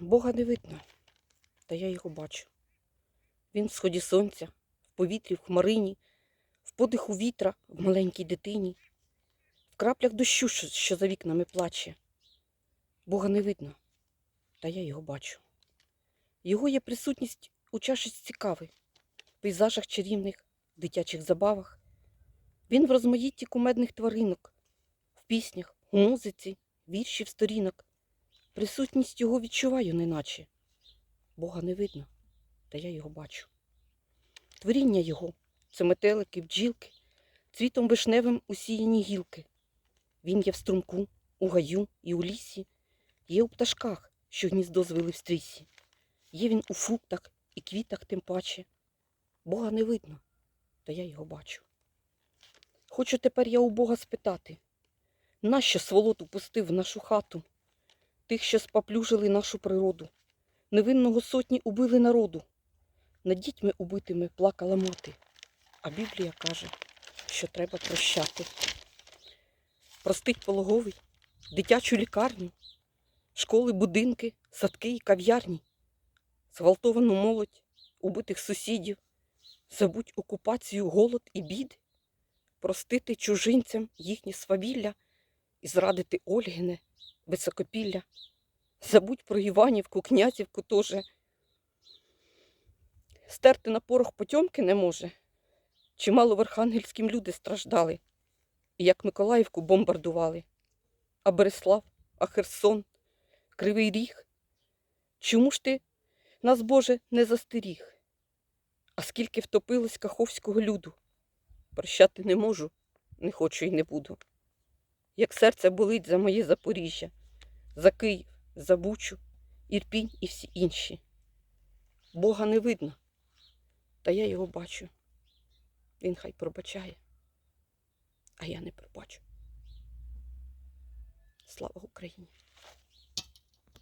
Бога не видно, та я його бачу. Він в сході сонця, в повітрі, в хмарині, в подиху вітра, в маленькій дитині, в краплях дощу, що- за вікнами плаче. Бога не видно, та я його бачу. Його є присутність у чашечці кави, в пейзажах чарівних, дитячих забавах. Він в розмаїтті кумедних тваринок, в піснях, у музиці, віршів сторінок. Присутність його відчуваю, неначе. Бога не видно, та я його бачу. Творіння його це метелики, бджілки, цвітом вишневим усіяні гілки. Він є в струмку, у гаю і у лісі, є у пташках, що гніздо звели в стрісі. Є він у фруктах і квітах тим паче. Бога не видно, та я його бачу. Хочу тепер я у Бога спитати, нащо сволоту пустив в нашу хату? Тих, що спаплюжили нашу природу, невинного сотні убили народу. Над дітьми убитими плакала мати, а Біблія каже, що треба прощати. Простить пологовий, дитячу лікарню, школи, будинки, садки і кав'ярні, зґвалтовану молодь, убитих сусідів, забудь окупацію, голод і бід, простити чужинцям їхнє свавілля і зрадити Ольгине високопілля. Забудь про Іванівку, князівку теж. Стерти на порох потьомки не може. Чимало в Архангельськім люди страждали, і як Миколаївку бомбардували. А Береслав, а Херсон, Кривий Ріг. Чому ж ти нас, Боже, не застеріг? А скільки втопилось каховського люду? Прощати не можу, не хочу і не буду. Як серце болить за моє Запоріжжя, за Київ, за Бучу, Ірпінь і всі інші. Бога не видно, та я його бачу. Він хай пробачає, а я не пробачу. Слава Україні!